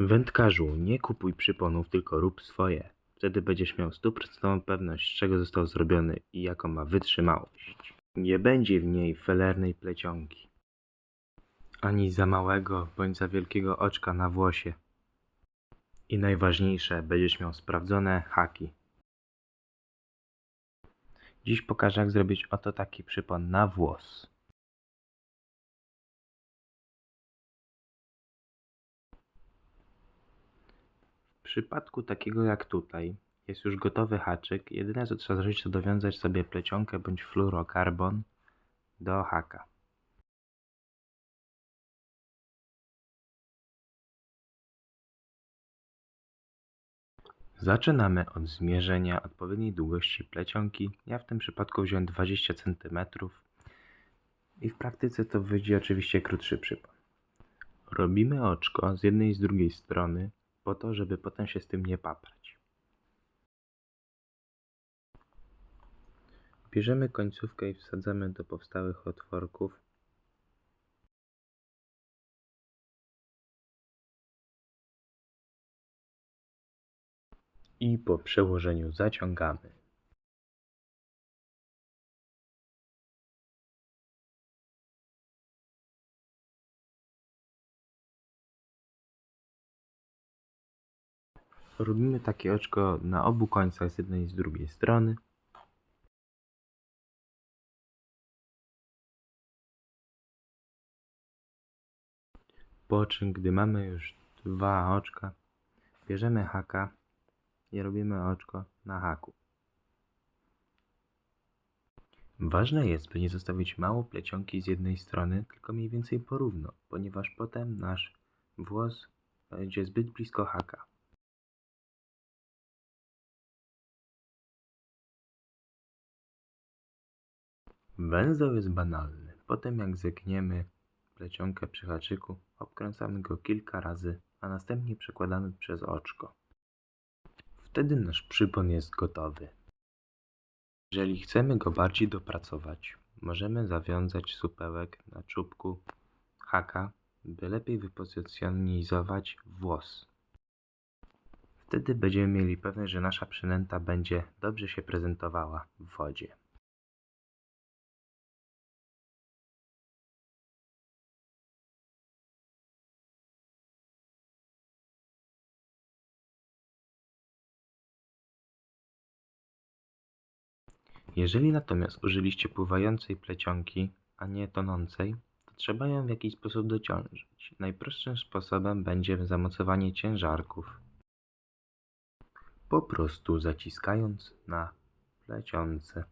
Wędkarzu, nie kupuj przyponów, tylko rób swoje. Wtedy będziesz miał stuprocentową pewność, z czego został zrobiony i jaką ma wytrzymałość. Nie będzie w niej felernej plecionki. Ani za małego bądź za wielkiego oczka na włosie. I najważniejsze, będziesz miał sprawdzone haki. Dziś pokażę, jak zrobić oto taki przypon na włos. W przypadku takiego jak tutaj, jest już gotowy haczyk. Jedyne co trzeba zrobić, to dowiązać sobie plecionkę bądź fluorokarbon do haka. Zaczynamy od zmierzenia odpowiedniej długości plecionki. Ja w tym przypadku wziąłem 20 cm i w praktyce to wyjdzie oczywiście krótszy przypon. Robimy oczko z jednej i z drugiej strony po to, żeby potem się z tym nie paprać. Bierzemy końcówkę i wsadzamy do powstałych otworków. I po przełożeniu zaciągamy. Robimy takie oczko na obu końcach z jednej i z drugiej strony. Po czym, gdy mamy już dwa oczka, bierzemy haka i robimy oczko na haku. Ważne jest, by nie zostawić mało plecionki z jednej strony, tylko mniej więcej porówno, ponieważ potem nasz włos będzie zbyt blisko haka. Węzeł jest banalny. Potem jak zegniemy plecionkę przy haczyku, obkręcamy go kilka razy, a następnie przekładamy przez oczko. Wtedy nasz przypon jest gotowy. Jeżeli chcemy go bardziej dopracować, możemy zawiązać supełek na czubku haka, by lepiej wypozycjonizować włos. Wtedy będziemy mieli pewność, że nasza przynęta będzie dobrze się prezentowała w wodzie. Jeżeli natomiast użyliście pływającej plecionki, a nie tonącej, to trzeba ją w jakiś sposób dociążyć. Najprostszym sposobem będzie zamocowanie ciężarków. Po prostu zaciskając na plecionce.